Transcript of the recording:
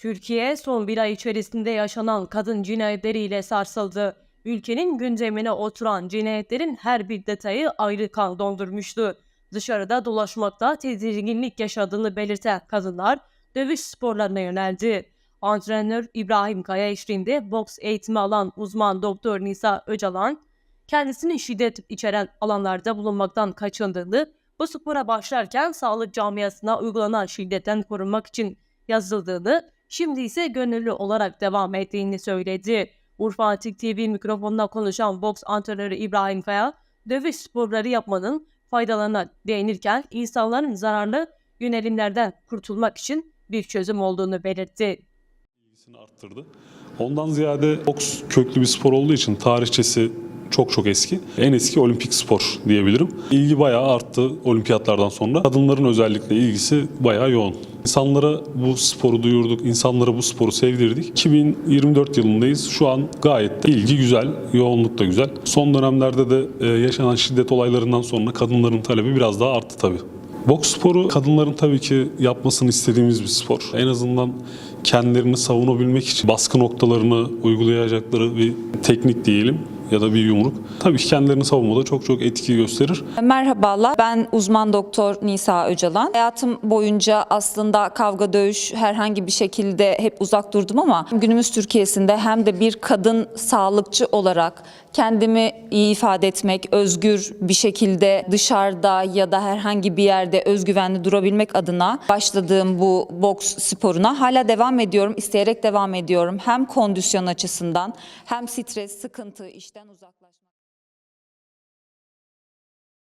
Türkiye son bir ay içerisinde yaşanan kadın cinayetleriyle sarsıldı. Ülkenin gündemine oturan cinayetlerin her bir detayı ayrı kan dondurmuştu. Dışarıda dolaşmakta tedirginlik yaşadığını belirten kadınlar dövüş sporlarına yöneldi. Antrenör İbrahim Kaya eşliğinde boks eğitimi alan uzman doktor Nisa Öcalan, kendisinin şiddet içeren alanlarda bulunmaktan kaçındığını, bu spora başlarken sağlık camiasına uygulanan şiddetten korunmak için yazıldığını, şimdi ise gönüllü olarak devam ettiğini söyledi. Urfa Antik TV mikrofonuna konuşan boks antrenörü İbrahim Kaya, dövüş sporları yapmanın faydalarına değinirken insanların zararlı yönelimlerden kurtulmak için bir çözüm olduğunu belirtti. ilgisini arttırdı. Ondan ziyade boks köklü bir spor olduğu için tarihçesi çok çok eski. En eski olimpik spor diyebilirim. İlgi bayağı arttı olimpiyatlardan sonra. Kadınların özellikle ilgisi bayağı yoğun. İnsanlara bu sporu duyurduk, insanlara bu sporu sevdirdik. 2024 yılındayız. Şu an gayet de ilgi güzel, yoğunluk da güzel. Son dönemlerde de e, yaşanan şiddet olaylarından sonra kadınların talebi biraz daha arttı tabii. Boks sporu kadınların tabii ki yapmasını istediğimiz bir spor. En azından kendilerini savunabilmek için baskı noktalarını uygulayacakları bir teknik diyelim ya da bir yumruk. Tabii ki kendilerini savunmada çok çok etki gösterir. Merhabalar, ben uzman doktor Nisa Öcalan. Hayatım boyunca aslında kavga, dövüş herhangi bir şekilde hep uzak durdum ama günümüz Türkiye'sinde hem de bir kadın sağlıkçı olarak kendimi iyi ifade etmek, özgür bir şekilde dışarıda ya da herhangi bir yerde özgüvenli durabilmek adına başladığım bu boks sporuna hala devam ediyorum, isteyerek devam ediyorum. Hem kondisyon açısından hem stres, sıkıntı, Türkiye'den uzaklaşmak.